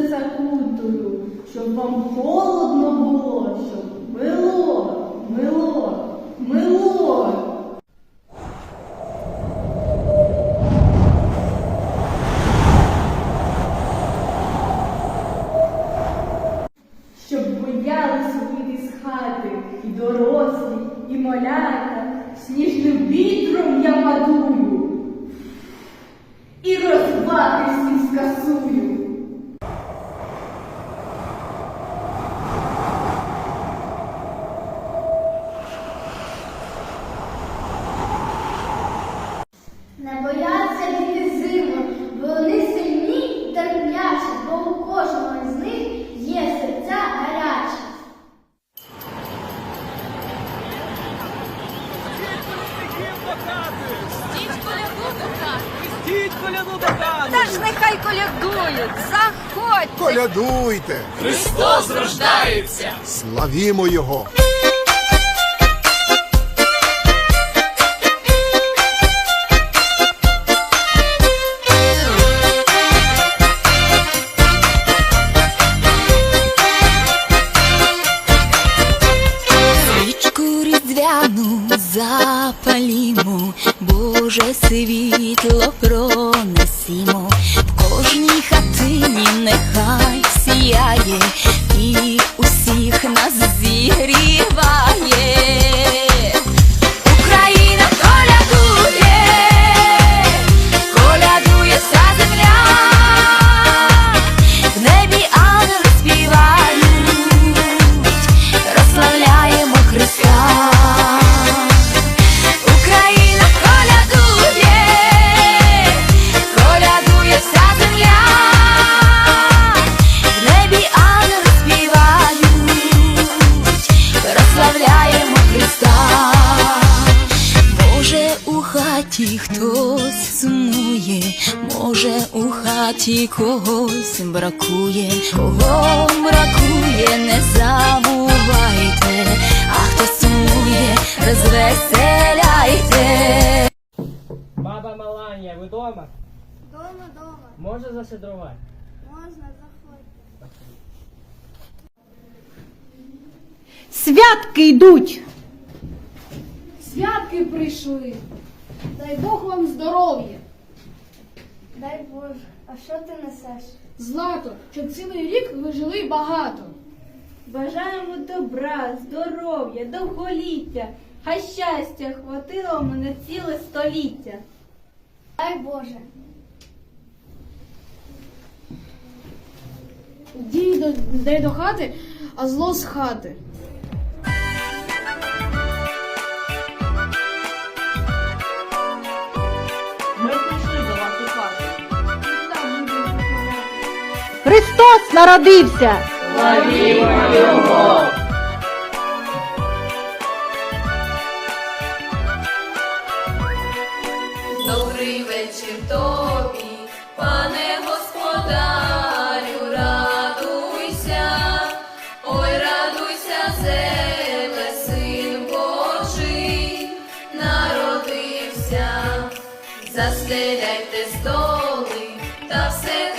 все закутую, щоб вам холодно було, щоб мило, мило, мило. Щоб боялися вийти з хати і дорослі, і малята, сніжним вітром я падую і розваги всім скасую. Стіть коляну до! Та ж нехай колядують, заходьте. Колядуйте, Христос рождається! славімо Його! Свічку різдвяну запалімо, Боже світло пронесімо, в кожній хатині нехай хтось сумує, може у хаті когось бракує, кого бракує, не забувайте, а хто сумує, розвеселяйте. Баба Маланія, ви дома? Дома, дома, Може зашедрувати? можна заходити. Святки йдуть. Святки прийшли. Дай Бог вам здоров'я. Дай Боже, а що ти несеш? Злато, щоб цілий рік ви жили багато. Бажаємо добра, здоров'я, довголіття, хай щастя хватило мене ціле століття. Дай Боже. Дій до, дай до хати, а зло з хати. Христос народився! Славімо Його! Добрий вечір тобі, пане господарю, радуйся, ой, радуйся, земле, син Божий, народився, застеляйте столи та все